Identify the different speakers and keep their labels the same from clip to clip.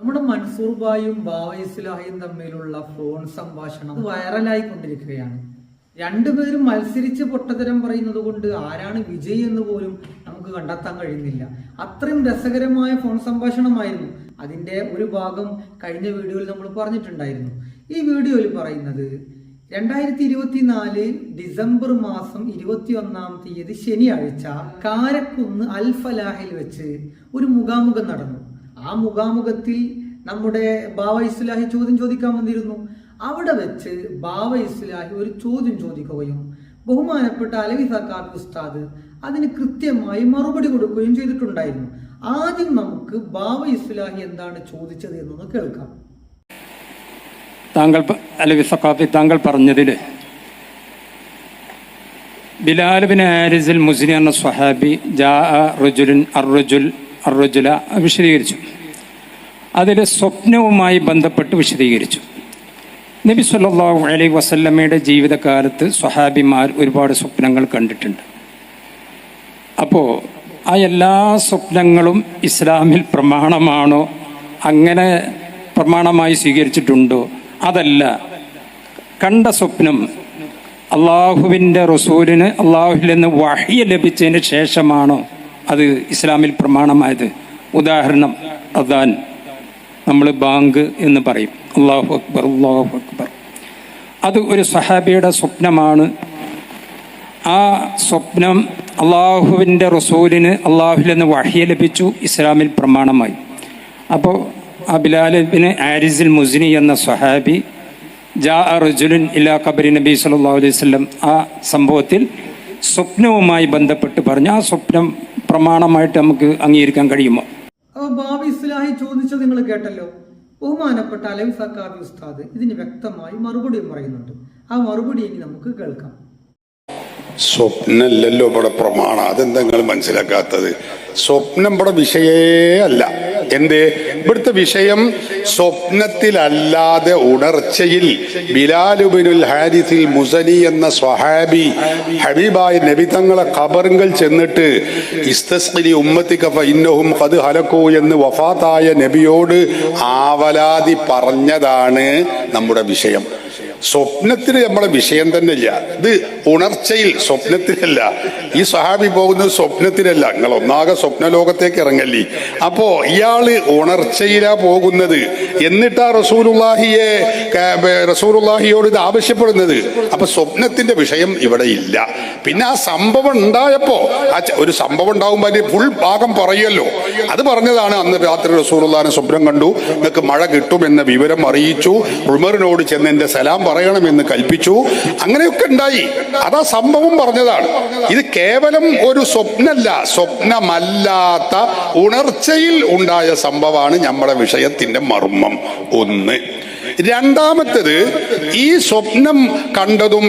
Speaker 1: നമ്മുടെ മൻസൂർ ബായും ബാവ ഇസ്ലാഹിയും തമ്മിലുള്ള ഫോൺ സംഭാഷണം വൈറലായി കൊണ്ടിരിക്കുകയാണ് രണ്ടുപേരും മത്സരിച്ച് പൊട്ടത്തരം പറയുന്നത് കൊണ്ട് ആരാണ് വിജയ് എന്ന് പോലും നമുക്ക് കണ്ടെത്താൻ കഴിയുന്നില്ല. അത്രയും രസകരമായ ഫോൺ സംഭാഷണമായിരുന്നു. അതിന്റെ ഒരു ഭാഗം കഴിഞ്ഞ വീഡിയോയിൽ നമ്മൾ പറഞ്ഞിട്ടുണ്ടായിരുന്നു. ഈ വീഡിയോയിൽ പറയുന്നത് രണ്ടായിരത്തി ഇരുപത്തി നാല് ഡിസംബർ മാസം ഇരുപത്തി ഒന്നാം തീയതി ശനിയാഴ്ച കാരക്കുന്ന് അൽ ഫലാഹിൽ വെച്ച് ഒരു മുഖാമുഖം നടന്നു. ആ മുഖാമുഖത്തിൽ നമ്മുടെ ബാവ ഇസ്ലാഹി ചോദ്യം ചോദിക്കാൻ വന്നിരുന്നു. അവിടെ വെച്ച് ബാവ ഇസ്ലാഹി ഒരു ചോദ്യം ചോദിക്കുകയും ബഹുമാനപ്പെട്ട അലവി സക്കാർ ഉസ്താദ് അതിന് കൃത്യമായി മറുപടി കൊടുക്കുകയും ചെയ്തിട്ടുണ്ടായിരുന്നു. ആദ്യം നമുക്ക് ബാവ ഇസ്ലാഹി എന്താണ് ചോദിച്ചത് എന്നൊന്ന് കേൾക്കാം.
Speaker 2: താങ്കൾ അലവി സക്കാഫി താങ്കൾ പറഞ്ഞതിൽ ബിലാൽ ബിൻ ആരിസിൽ മുസ്ലിം എന്ന സ്വഹാബി ജാ റുജുലിൻ അറുജുൽ അറുജുല വിശദീകരിച്ചു. അതിൽ സ്വപ്നവുമായി ബന്ധപ്പെട്ട് വിശദീകരിച്ചു. നബി സല്ലാഹു അലൈഹി വസല്ലമ്മയുടെ ജീവിതകാലത്ത് സ്വഹാബിമാർ ഒരുപാട് സ്വപ്നങ്ങൾ കണ്ടിട്ടുണ്ട്. അപ്പോൾ ആ എല്ലാ സ്വപ്നങ്ങളും ഇസ്ലാമിൽ പ്രമാണമാണോ? അങ്ങനെ പ്രമാണമായി സ്വീകരിച്ചിട്ടുണ്ടോ? അതല്ല. കണ്ട സ്വപ്നം അള്ളാഹുവിന്റെ റസൂലിന് അള്ളാഹുവിൽ നിന്ന് വഹിയ ലഭിച്ചതിന് ശേഷമാണോ? അത് ഇസ്ലാമിൽ പ്രമാണമായത്. ഉദാഹരണം അദാൻ. നമ്മൾ ബാങ്ക് എന്ന് പറയും. അള്ളാഹു അക്ബർ അള്ളാഹു അക്ബർ. അത് ഒരു സഹാബിയുടെ സ്വപ്നമാണ്. ആ സ്വപ്നം അള്ളാഹുവിന്റെ റസൂലിന് അള്ളാഹുവിൽ നിന്ന് വഹിയ ലഭിച്ചു ഇസ്ലാമിൽ പ്രമാണമായി. അപ്പോൾ ആ ആരിസിൽ മുസ്നി എന്ന സഹാബി ജാ അർജുലിൻ ഇലാ കബരി നബി അലൈഹി വസല്ലം ആ സംഭവത്തിൽ സ്വപ്നവുമായി ബന്ധപ്പെട്ട് പറഞ്ഞു. ആ സ്വപ്നം പ്രമാണമായിട്ട് നമുക്ക് അംഗീകരിക്കാൻ കഴിയുമോ?
Speaker 1: ബാബി ഇസ്ലാഹി ചോദിച്ചത് നിങ്ങൾ കേട്ടല്ലോ. ബഹുമാനപ്പെട്ട അലവി സക്കാബി ഉസ്താദ് ഇതിന് വ്യക്തമായി മറുപടി പറയുന്നുണ്ട്. ആ മറുപടി ഇനി നമുക്ക് കേൾക്കാം.
Speaker 3: സ്വപ്നല്ലല്ലോ ഇവിടെ പ്രമാണം. അതെന്താ നിങ്ങൾ മനസ്സിലാക്കാത്തത്? സ്വപ്നം ഇവിടെ വിഷയേ അല്ല. എന്തേ? ഇവിടുത്തെ വിഷയം സ്വപ്നത്തിലല്ലാതെ ഉണർച്ചയിൽ ബിലാലുബിനുൽ ഹാരിസിൽ മുസനി എന്ന സ്വഹാബി ഹബീബായ നബി തങ്ങളെ ഖബറുകൾ ചെന്നിട്ട് ഇസ്തസ്ലി കഫ ഇന്നഹും ഖദ് ഹലക്കൂ എന്ന് വഫാത്തായ നബിയോട് ആവലാതി പറഞ്ഞതാണ് നമ്മുടെ വിഷയം. സ്വപ്നത്തിന് നമ്മളെ വിഷയം തന്നെ ഇല്ല ഇത് ഉണർച്ചയിൽ സ്വപ്നത്തിലല്ല ഈ സഹാബി പോകുന്നത് സ്വപ്നത്തിലല്ല നിങ്ങൾ ഒന്നാകെ സ്വപ്നലോകത്തേക്ക് ഇറങ്ങല്ലേ. അപ്പോ ഇയാൾ ഉണർച്ചയിലാ പോകുന്നത്. എന്നിട്ടാ റസൂലുള്ളാഹിയെ റസൂലുള്ളാഹിയോട് ഇത് ആവശ്യപ്പെടുന്നത്. അപ്പൊ സ്വപ്നത്തിന്റെ വിഷയം ഇവിടെ ഇല്ല. പിന്നെ ആ സംഭവം ഉണ്ടായപ്പോ ആ ഒരു സംഭവം ഉണ്ടാകുമ്പോൾ അതിന്റെ ഫുൾ ഭാഗം പറയുമല്ലോ. അത് പറഞ്ഞതാണ് അന്ന് രാത്രി റസൂലുള്ളാഹിനെ സ്വപ്നം കണ്ടു. നിങ്ങൾക്ക് മഴ കിട്ടുമെന്ന വിവരം അറിയിച്ചു. ഉമറിനോട് ചെന്ന് എന്റെ സലാം പറയണമെന്ന് കൽപ്പിച്ചു. അങ്ങനെയൊക്കെ ഉണ്ടായി. അതാ സംഭവം പറഞ്ഞതാണ്. ഇത് കേവലം ഒരു സ്വപ്നല്ല സ്വപ്നമല്ലാത്ത ഉണർച്ചയിൽ ഉണ്ടായ സംഭവമാണ് നമ്മുടെ വിഷയത്തിന്റെ മർമ്മം. ഒന്ന്. രണ്ടാമത്തത് ഈ സ്വപ്നം കണ്ടതും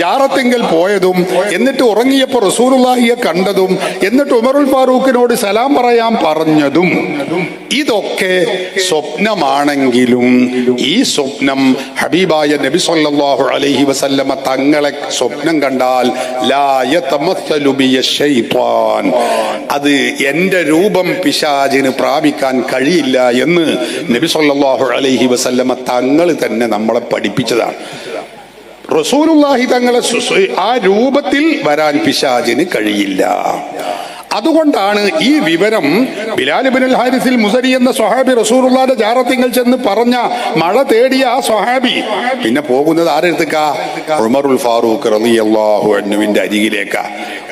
Speaker 3: ജാറത്തെങ്കിൽ പോയതും എന്നിട്ട് ഉറങ്ങിയപ്പോൾ റസൂലുള്ളാഹിയെ കണ്ടതും എന്നിട്ട് ഉമറുൽ ഫാറൂഖിനോട് സലാം പറയാൻ പറഞ്ഞതും ഇതൊക്കെ സ്വപ്നമാണെങ്കിലും ഈ സ്വപ്നം ഹബീബായ നബി സല്ലല്ലാഹു അലൈഹി വസല്ലമ തങ്ങളെ സ്വപ്നം കണ്ടാൽ ലാ അത് എന്റെ രൂപം പിശാചിന് പ്രാപിക്കാൻ കഴിയില്ല എന്ന് നബി സല്ലല്ലാഹു അലൈഹി വസല്ലമ തങ്ങൾ തന്നെ നമ്മളെ പഠിപ്പിച്ചതാണ്. റസൂലുള്ളാഹി തങ്ങളെ ആ രൂപത്തിൽ വരാൻ പിശാചിന് കഴിയില്ല. അതുകൊണ്ടാണ് ഈ വിവരം ബിലാലിബിൻ ഹാരിസിൽ മുസരി എന്ന സ്വഹാബി റസൂറുള്ളാന്റെ ജാറത്തിങ്ങൾ ചെന്ന് പറഞ്ഞ മഴ തേടിയ ആ സ്വഹാബി. പിന്നെ പോകുന്നത് ആരെടുത്തേക്കാ ഉമറുൽ ഫാറൂഖ് റളിയല്ലാഹു അൻഹുവിന്റെ അരികിലേക്കാ.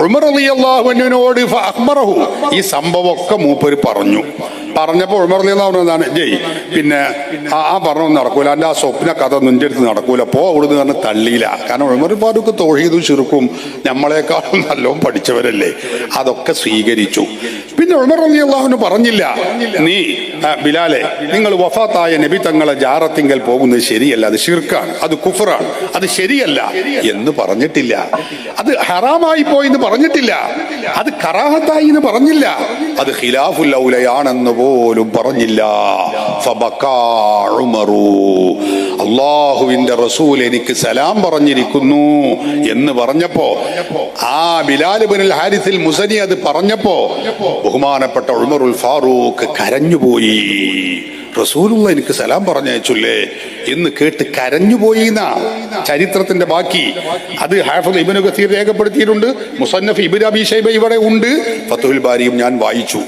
Speaker 3: ഉമർ റളിയല്ലാഹു അൻഹുവിനോട് അഹ്മറഹു ഈ സംഭവമൊക്കെ മൂപ്പര് പറഞ്ഞു. പറഞ്ഞപ്പോൾ എന്താണ്? ജയ്. പിന്നെ ആ പറഞ്ഞൊന്നും നടക്കൂല. അല്ല ആ സ്വപ്ന കഥ നുഞ്ചെടുത്ത് നടക്കൂല. പോ അവിടുന്ന് പറഞ്ഞ തള്ളിയില്ല. കാരണം ഉമർ ഫാറൂഖ് തൊഴീതും ചുരുക്കും നമ്മളെക്കാളും നല്ലോണം പഠിച്ചവരല്ലേ? അതൊക്കെ സ്വീകരിച്ചു. പിന്നെ ഉമർ അലി അള്ളാഹുന് പറഞ്ഞില്ല. നീ ബിലാലെ നിങ്ങൾ വഫാത്തായ നബി തങ്ങളെ ജാറത്തിങ്കൽ പോകുന്നത് ശരിയല്ല. അത് ഷിർക്കാണ് അത് കുഫറാണ്. അത് ശരിയല്ല എന്ന് പറഞ്ഞിട്ടില്ല. അത് ഹറാമായി പോയി എന്ന് പറഞ്ഞിട്ടില്ല. അത് കറാഹത്തായി എന്ന് പറഞ്ഞില്ല. അത് ഖിലാഫുൽ ഔലയാണെന്ന് പോലും പറഞ്ഞില്ല. അള്ളാഹുവിന്റെ റസൂൽ എനിക്ക് സലാം പറഞ്ഞിരിക്കുന്നു എന്ന് പറഞ്ഞപ്പോ ആ ബിലാലിബിൻ ഹാരിസിൽ മുസനി അത് പറഞ്ഞപ്പോ ബഹുമാനപ്പെട്ട ഉൾമറുൽ ഫാറൂഖ് കരഞ്ഞുപോയി. റസൂലുള്ള എനിക്ക് സലാം പറഞ്ഞയച്ചുല്ലേ എന്ന് കേട്ട് കരഞ്ഞുപോയി ചരിത്രത്തിന്റെ ബാക്കി. അത് ഹാഫിദ് ഇബനു രേഖപ്പെടുത്തിയിട്ടുണ്ട്. മുസന്നഫ് ഇബിൻ അബി ഷൈബ ഇവിടെ ഉണ്ട്. ഫത്തുൽ ബാരിയും ഞാൻ വായിച്ചു.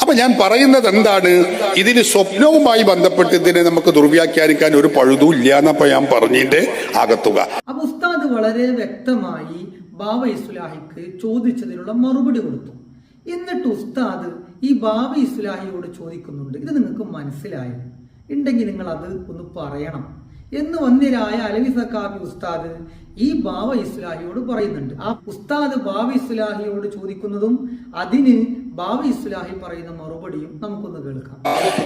Speaker 3: അപ്പൊ ഞാൻ പറയുന്നത് എന്താണ്? ഇതിന് സ്വപ്നവുമായി ബന്ധപ്പെട്ട് ഇതിനെ നമുക്ക് ദുർവ്യാഖ്യാനിക്കാൻ ഒരു പഴുതും ഇല്ല എന്നപ്പോ ഞാൻ പറഞ്ഞിന്റെ
Speaker 1: അകത്തുക. ഉസ്താദ് വളരെ വ്യക്തമായി ബാബ ഇസ്ലാഹിക്ക് ചോദിച്ചതിനുള്ള മറുപടി കൊടുത്തു. എന്നിട്ട് ഉസ്താദ് ഈ ബാബി ഇസ്ലാഹിയോട് ചോദിക്കുന്നുണ്ട് ഇത് നിങ്ങൾക്ക് മനസ്സിലായോ? ഉണ്ടെങ്കിൽ നിങ്ങൾ അത് ഒന്ന് പറയണം. എന്ന് വന്നിരായ അലവി സക്കാബി ഉസ്താദ് ഈ ബാവ ഇസ്ലാഹിയോട് പറയുന്നുണ്ട്. ആ ഉസ്താദ് ബാവ ഇസ്ലാഹിയോട് ചോദിക്കുന്നതും അതിന് ബാവ ഇസ്ലാഹി പറയുന്ന മറുപടിയും നമുക്കൊന്ന് കേൾക്കാം.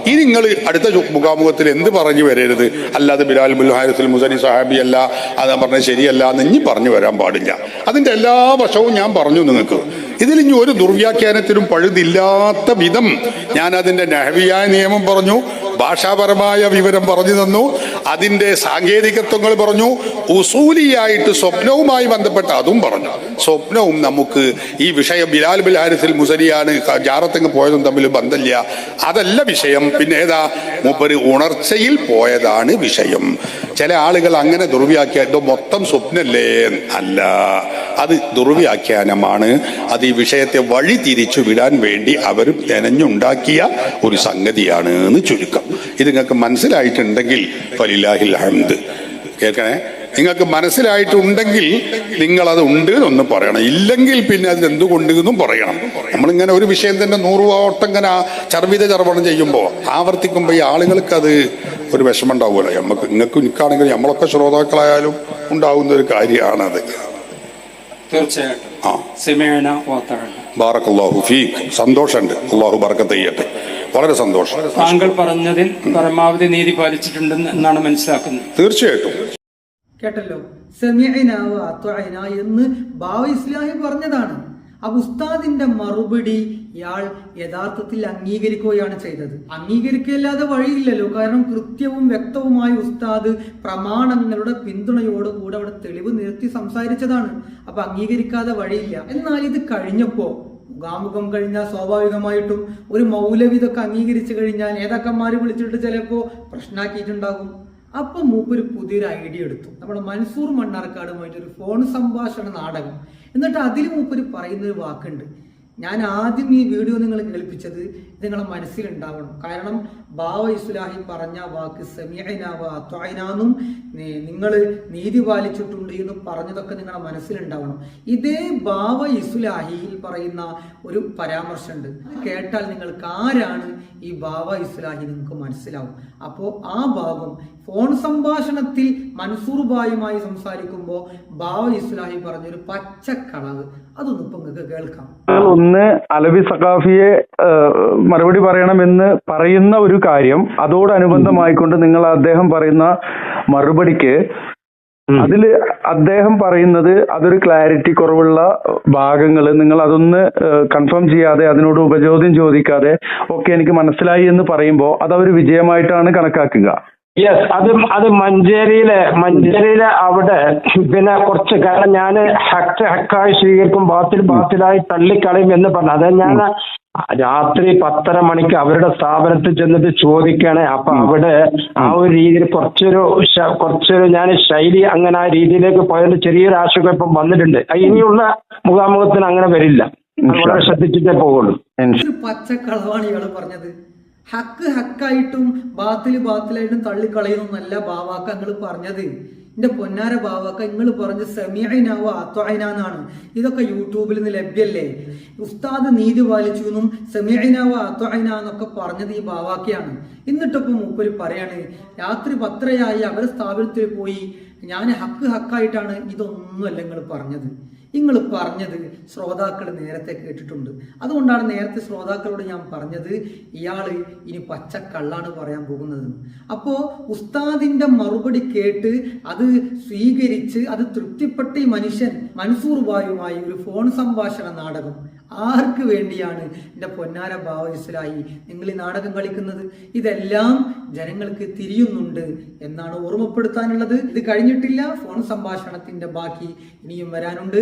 Speaker 3: ഈ നിങ്ങൾ അടുത്ത മുഖാമുഖത്തിൽ എന്ത് പറഞ്ഞു വരരുത്? അല്ലാതെ ബിലാൽ മുൽഹാരിസുൽ മുസനി സഹാബി അല്ല അത് പറഞ്ഞ ശരിയല്ല എന്ന് ഇനി പറഞ്ഞു വരാൻ പാടില്ല. അതിന്റെ എല്ലാ വശവും ഞാൻ പറഞ്ഞു നിങ്ങൾക്ക്. ഇനി ഒരു ദുർവ്യാഖ്യാനത്തിനും പഴുതില്ലാത്ത വിധം ഞാൻ അതിന്റെ നഹവിയായ നിയമം പറഞ്ഞു ഭാഷാപരമായ വിവരം പറഞ്ഞു തന്നു. അതിന്റെ സാങ്കേതികത്വങ്ങൾ പറഞ്ഞു ഉസൂലിയായിട്ട് സ്വപ്നവുമായി ബന്ധപ്പെട്ട അതും പറഞ്ഞു. സ്വപ്നവും നമുക്ക് ഈ വിഷയം ബിലാൽ ബിലാരിസിൽ മുസലിയാണ് ജാറത്തങ്ങ് പോയതും തമ്മിൽ ബന്ധമില്ല. അതല്ല വിഷയം. പിന്നെ ഏതാ? മൂപ്പര് ഉണർച്ചയിൽ പോയതാണ് വിഷയം. ചില ആളുകൾ അങ്ങനെ ദുർവ്യാഖ്യാനം മൊത്തം സ്വപ്നല്ലേ? അല്ല. അത് ദുർവ്യാഖ്യാനമാണ്. അത് ഈ വിഷയത്തെ വഴി തിരിച്ചു വിടാൻ വേണ്ടി അവർ നനഞ്ഞുണ്ടാക്കിയ ഒരു സംഗതിയാണ് എന്ന് ചുരുക്കം. ഇത് നിങ്ങൾക്ക് മനസ്സിലായിട്ടുണ്ടെങ്കിൽ ഫലില്ലാഹിൽ ഹംദ്. കേൾക്കണേ? നിങ്ങൾക്ക് മനസ്സിലായിട്ടുണ്ടെങ്കിൽ നിങ്ങൾ അത് ഉണ്ട് എന്ന് പറയണം. ഇല്ലെങ്കിൽ പിന്നെ അത് എന്തുകൊണ്ട് എന്നും പറയണം. നമ്മളിങ്ങനെ ഒരു വിഷയം തന്നെ നൂറ് വട്ടം ഇങ്ങനെ ചർവിത ചർവണം ചെയ്യുമ്പോൾ ആവർത്തിക്കുമ്പോൾ ഈ ആളുകൾക്ക് അത് ഒരു വിഷമം ഉണ്ടാവുമല്ലോ നമുക്ക് നിങ്ങൾക്ക് നിൽക്കുകയാണെങ്കിൽ നമ്മളൊക്കെ ശ്രോതാക്കളായാലും ഉണ്ടാവുന്ന ഒരു കാര്യമാണത്.
Speaker 2: തീർച്ചയായിട്ടും.
Speaker 3: ആ. ബാറക്കല്ലാഹു ഫീ സന്തോഷമുണ്ട്. അള്ളാഹു ബർക്കത്ത് ചെയ്യട്ടെ. വളരെ സന്തോഷം.
Speaker 2: താങ്കൾ പറഞ്ഞതിൽ പരമാവധി നീതി പാലിച്ചിട്ടുണ്ടെന്ന് എന്നാണ് മനസ്സിലാക്കുന്നത്.
Speaker 3: തീർച്ചയായിട്ടും.
Speaker 1: കേട്ടല്ലോ. സെമിഅന എന്ന് ബാവ ഇസ്ലാഹി പറഞ്ഞതാണ്. ആ ഉസ്താദിന്റെ മറുപടി ഇയാൾ യഥാർത്ഥത്തിൽ അംഗീകരിക്കുകയാണ് ചെയ്തത്. അംഗീകരിക്കല്ലാതെ വഴിയില്ലല്ലോ. കാരണം കൃത്യവും വ്യക്തവുമായ ഉസ്താദ് പ്രമാണങ്ങളുടെ പിന്തുണയോടുകൂടെ അവിടെ തെളിവ് നിർത്തി സംസാരിച്ചതാണ്. അപ്പൊ അംഗീകരിക്കാതെ വഴിയില്ല. എന്നാൽ ഇത് കഴിഞ്ഞപ്പോ മുഖാമുഖം കഴിഞ്ഞാൽ സ്വാഭാവികമായിട്ടും ഒരു മൗലവി ഇതൊക്കെ അംഗീകരിച്ചു കഴിഞ്ഞാൽ നേതാക്കന്മാര് വിളിച്ചിട്ട് ചിലപ്പോൾ പ്രശ്നമാക്കിയിട്ടുണ്ടാകും അപ്പൊ ഒരു പുതിയൊരു ഐഡിയ എടുത്തു. നമ്മുടെ മൻസൂർ മണ്ണാർക്കാടുമായിട്ട് ഒരു ഫോൺ സംഭാഷണ നാടകം. എന്നിട്ട് അതിൽ മൂപ്പര് പറയുന്ന ഒരു വാക്കുണ്ട്. ഞാൻ ആദ്യം ഈ വീഡിയോ നിങ്ങൾ കേൾപ്പിച്ചത് നിങ്ങളെ മനസ്സിലുണ്ടാവണം. കാരണം ബാവ ഇസ്ലാഹി പറഞ്ഞ വാക്ക് സെമിയനാവും നിങ്ങൾ നീതി പാലിച്ചിട്ടുണ്ട് എന്ന് പറഞ്ഞതൊക്കെ നിങ്ങളെ മനസ്സിലുണ്ടാവണം. ഇതേ ബാവ ഇസ്ലാഹിയിൽ പറയുന്ന ഒരു പരാമർശമുണ്ട്. കേട്ടാൽ നിങ്ങൾക്ക് ആരാണ് ഈ ബാവ ഇസ്ലാഹി നിങ്ങൾക്ക് മനസ്സിലാവും. അപ്പോൾ ആ ഭാഗം ഫോൺ സംഭാഷണത്തിൽ മൻസൂർ ബായുമായി സംസാരിക്കുമ്പോൾ ബാവ ഇസ്ലാഹി പറഞ്ഞൊരു പച്ചക്കളവ്. അതൊന്നും നിങ്ങൾക്ക് കേൾക്കാം.
Speaker 4: ഒന്ന് അലബി സഖാഫിയെ മറുപടി പറയണമെന്ന് പറയുന്ന ഒരു കാര്യം അതോടനുബന്ധമായിക്കൊണ്ട് നിങ്ങൾ അദ്ദേഹം പറയുന്ന മറുപടിക്ക് അതിൽ അദ്ദേഹം പറയുന്നത് അതൊരു ക്ലാരിറ്റി കുറവുള്ള ഭാഗങ്ങൾ നിങ്ങൾ അതൊന്ന് കൺഫേം ചെയ്യാതെ അതിനോട് ഉപചോദ്യം ചോദിക്കാതെ ഒക്കെ എനിക്ക് മനസ്സിലായി എന്ന് പറയുമ്പോൾ അത് അവർ വിജയമായിട്ടാണ് കണക്കാക്കുക.
Speaker 5: യെസ് അത് അത് മഞ്ചേരിയിലെ മഞ്ചേരിയിലെ അവിടെ പിന്നെ കുറച്ച് കാരണം ഞാൻ ഹക്ക് ഹക്കായി സ്വീകരിക്കും ബാത്തിൽ ബാത്തിലായി തള്ളിക്കളയും എന്ന് പറഞ്ഞു. അത് ഞാൻ രാത്രി പത്തര മണിക്ക് അവരുടെ സ്ഥാപനത്തിൽ ചെന്നിട്ട് ചോദിക്കണേ അപ്പൊ അവിടെ ആ ഒരു രീതിയിൽ കുറച്ചൊരു കുറച്ചൊരു ഞാൻ ശൈലി അങ്ങനെ ആ രീതിയിലേക്ക് പോയതിന്റെ ചെറിയൊരു ആശയക്കുഴപ്പം വന്നിട്ടുണ്ട്. അത് ഇനിയുള്ള മുഖാമുഖത്തിന് അങ്ങനെ വരില്ല. വളരെ ശ്രദ്ധിച്ചിട്ടേ പോകുള്ളൂ
Speaker 1: പച്ചക്കളവാണ് ഇയാൾ പറഞ്ഞത്. ഹക്ക് ഹക്കായിട്ടും ബാത്തിൽ ബാത്തിലായിട്ടും തള്ളിക്കളയുന്നല്ല ബാവാക്ക നിങ്ങൾ പറഞ്ഞത്. എന്റെ പൊന്നാര ബാവാക്ക നിങ്ങൾ പറഞ്ഞ സെമിയനാവോ ആത്വായനാന്നാണ് ഇതൊക്കെ യൂട്യൂബിൽ നിന്ന് ലഭ്യല്ലേ? ഉസ്താദ് നീതി പാലിച്ചു എന്നും സെമിയനാവോ അത്വൈനാന്നൊക്കെ പറഞ്ഞത് ഈ ബാവാക്കയാണ്. എന്നിട്ടൊപ്പം മൂപ്പര് പറയാണ് രാത്രി പത്രയായി അവരെ സ്ഥാപനത്തിൽ പോയി ഞാൻ ഹക്ക് ഹക്കായിട്ടാണ് ഇതൊന്നുമല്ല നിങ്ങൾ പറഞ്ഞത്. നിങ്ങൾ പറഞ്ഞത് ശ്രോതാക്കൾ നേരത്തെ കേട്ടിട്ടുണ്ട്. അതുകൊണ്ടാണ് നേരത്തെ ശ്രോതാക്കളോട് ഞാൻ പറഞ്ഞത് ഇയാൾ ഇനി പച്ചക്കള്ളാണ് പറയാൻ പോകുന്നത് അപ്പോൾ ഉസ്താദിന്റെ മറുപടി കേട്ട് അത് സ്വീകരിച്ച് അത് തൃപ്തിപ്പെട്ട ഈ മനുഷ്യൻ മൻസൂർ ബായുമായി ഒരു ഫോൺ സംഭാഷണ നാടകം. ആർക്ക് വേണ്ടിയാണ് എന്റെ പൊന്നാര ഭാവ നിങ്ങൾ ഈ നാടകം കളിക്കുന്നത്? ഇതെല്ലാം ജനങ്ങൾക്ക് തിരിയുന്നുണ്ട് എന്നാണ് ഓർമ്മപ്പെടുത്താനുള്ളത്. ഇത് കഴിഞ്ഞിട്ടില്ല ഫോൺ സംഭാഷണത്തിന്റെ ബാക്കി ഇനിയും വരാനുണ്ട്.